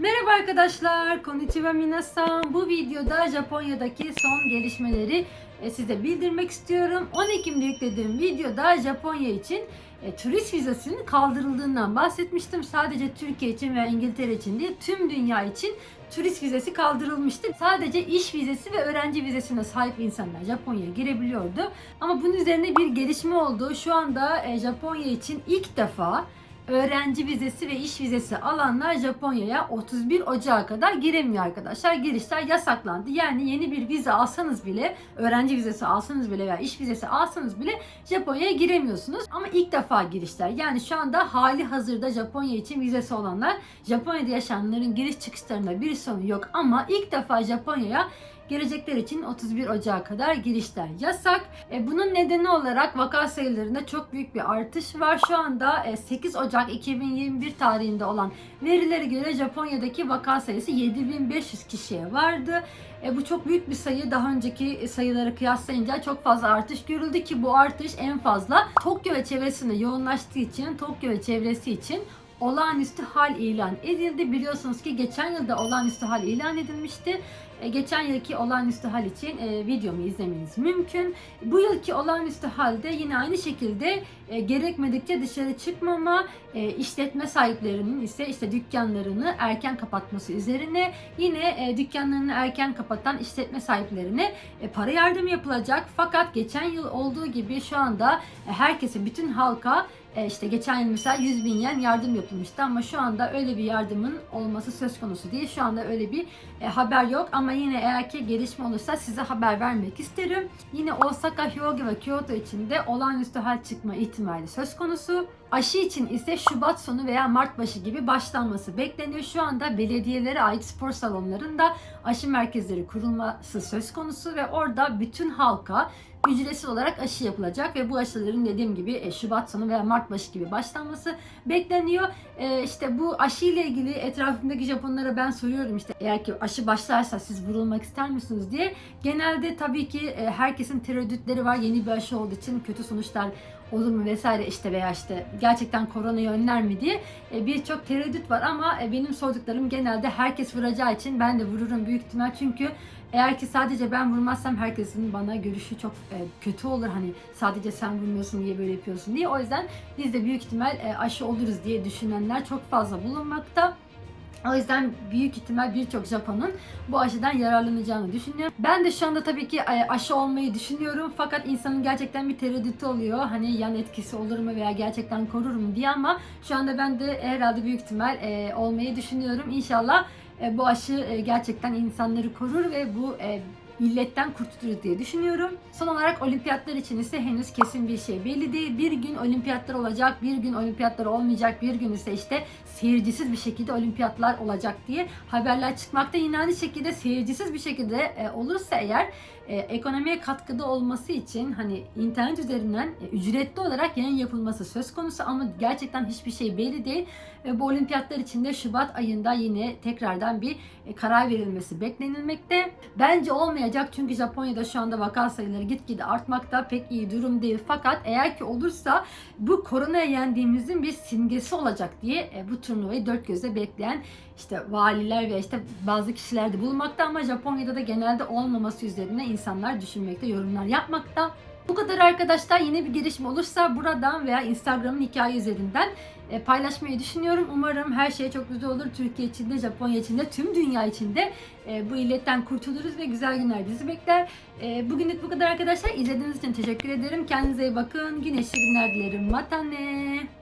Merhaba arkadaşlar, konnichiwa minasan. Bu videoda Japonya'daki son gelişmeleri e, size bildirmek istiyorum. 10 Ekim'de yüklediğim videoda Japonya için e, turist vizesinin kaldırıldığından bahsetmiştim. Sadece Türkiye için ve İngiltere için değil, tüm dünya için turist vizesi kaldırılmıştı. Sadece iş vizesi ve öğrenci vizesine sahip insanlar Japonya'ya girebiliyordu. Ama bunun üzerine bir gelişme oldu. Şu anda e, Japonya için ilk defa öğrenci vizesi ve iş vizesi alanlar Japonya'ya 31 Ocağı kadar giremiyor arkadaşlar. Girişler yasaklandı. Yani yeni bir vize alsanız bile, öğrenci vizesi alsanız bile veya iş vizesi alsanız bile Japonya'ya giremiyorsunuz. Ama ilk defa girişler. Yani şu anda hali hazırda Japonya için vizesi olanlar, Japonya'da yaşayanların giriş çıkışlarında bir sorun yok ama ilk defa Japonya'ya gelecekler için 31 Ocağı kadar girişler yasak. E, bunun nedeni olarak vaka sayılarında çok büyük bir artış var. Şu anda e, 8 Ocak 2021 tarihinde olan verilere göre Japonya'daki vaka sayısı 7500 kişiye vardı. E, bu çok büyük bir sayı. Daha önceki sayılara kıyaslayınca çok fazla artış görüldü ki bu artış en fazla Tokyo ve çevresinde yoğunlaştığı için Tokyo ve çevresi için olağanüstü hal ilan edildi. Biliyorsunuz ki geçen yılda olağanüstü hal ilan edilmişti. E, geçen yılki olağanüstü hal için e, videomu izlemeniz mümkün. Bu yılki olağanüstü halde yine aynı şekilde e, gerekmedikçe dışarı çıkmama, işletme sahiplerinin ise işte dükkanlarını erken kapatması üzerine yine dükkanlarını erken kapatan işletme sahiplerine para yardımı yapılacak. Fakat geçen yıl olduğu gibi şu anda herkese, bütün halka işte geçen yıl mesela 100 bin yen yardım yapılmıştı ama şu anda öyle bir yardımın olması söz konusu değil. Şu anda öyle bir haber yok ama yine eğer ki gelişme olursa size haber vermek isterim. Yine Osaka, Hyogo ve Kyoto için de olağanüstü hal çıkma ihtimali söz konusu. Aşı için ise Şubat sonu veya Mart başı gibi başlanması bekleniyor. Şu anda belediyelere ait spor salonlarında aşı merkezleri kurulması söz konusu ve orada bütün halka ücretsiz olarak aşı yapılacak ve bu aşıların dediğim gibi e, Şubat sonu veya Mart başı gibi başlanması bekleniyor. E, işte bu aşı ile ilgili etrafımdaki Japonlara ben soruyorum işte eğer ki aşı başlarsa siz vurulmak ister misiniz diye. Genelde tabii ki e, herkesin tereddütleri var yeni bir aşı olduğu için kötü sonuçlar olur mu vesaire işte veya işte gerçekten koronayı önler mi diye e, birçok tereddüt var ama e, benim sorduklarım genelde herkes vuracağı için ben de vururum büyük ihtimal. Çünkü eğer ki sadece ben vurmazsam herkesin bana görüşü çok e, kötü olur. Hani sadece sen vurmuyorsun diye böyle yapıyorsun diye. O yüzden biz de büyük ihtimal aşı oluruz diye düşünenler çok fazla bulunmakta. O yüzden büyük ihtimal birçok Japon'un bu aşıdan yararlanacağını düşünüyorum. Ben de şu anda tabii ki e, aşı olmayı düşünüyorum. Fakat insanın gerçekten bir tereddütü oluyor. Hani yan etkisi olur mu veya gerçekten korur mu diye ama şu anda ben de herhalde büyük ihtimal e, olmayı düşünüyorum. İnşallah e, bu aşı gerçekten insanları korur ve bu milletten kurtuluruz diye düşünüyorum. Son olarak olimpiyatlar için ise henüz kesin bir şey belli değil. Bir gün olimpiyatlar olacak, bir gün olimpiyatlar olmayacak, bir gün ise işte seyircisiz bir şekilde olimpiyatlar olacak diye haberler çıkmakta. Yine aynı şekilde seyircisiz bir şekilde e, olursa eğer e, ekonomiye katkıda olması için hani internet üzerinden e, ücretli olarak yayın yapılması söz konusu ama gerçekten hiçbir şey belli değil. Bu olimpiyatlar için de Şubat ayında yine tekrardan bir karar verilmesi beklenilmekte. Bence olmayacak çünkü Japonya'da şu anda vaka sayıları gitgide artmakta pek iyi durum değil. Fakat eğer ki olursa bu koronaya yendiğimizin bir simgesi olacak diye e, bu turnuvayı dört gözle bekleyen işte valiler ve işte bazı kişiler de bulunmakta ama Japonya'da da genelde olmaması üzerine insanlar düşünmekte, yorumlar yapmakta. Bu kadar arkadaşlar. Yine bir gelişme olursa buradan veya Instagram'ın hikaye üzerinden e, paylaşmayı düşünüyorum. Umarım her şey çok güzel olur. Türkiye için de, Japonya için de, tüm dünya için de e, bu illetten kurtuluruz ve güzel günler bizi bekler. E, bugünlük bu kadar arkadaşlar. İzlediğiniz için teşekkür ederim. Kendinize iyi bakın. Güneşli günler dilerim. Matane.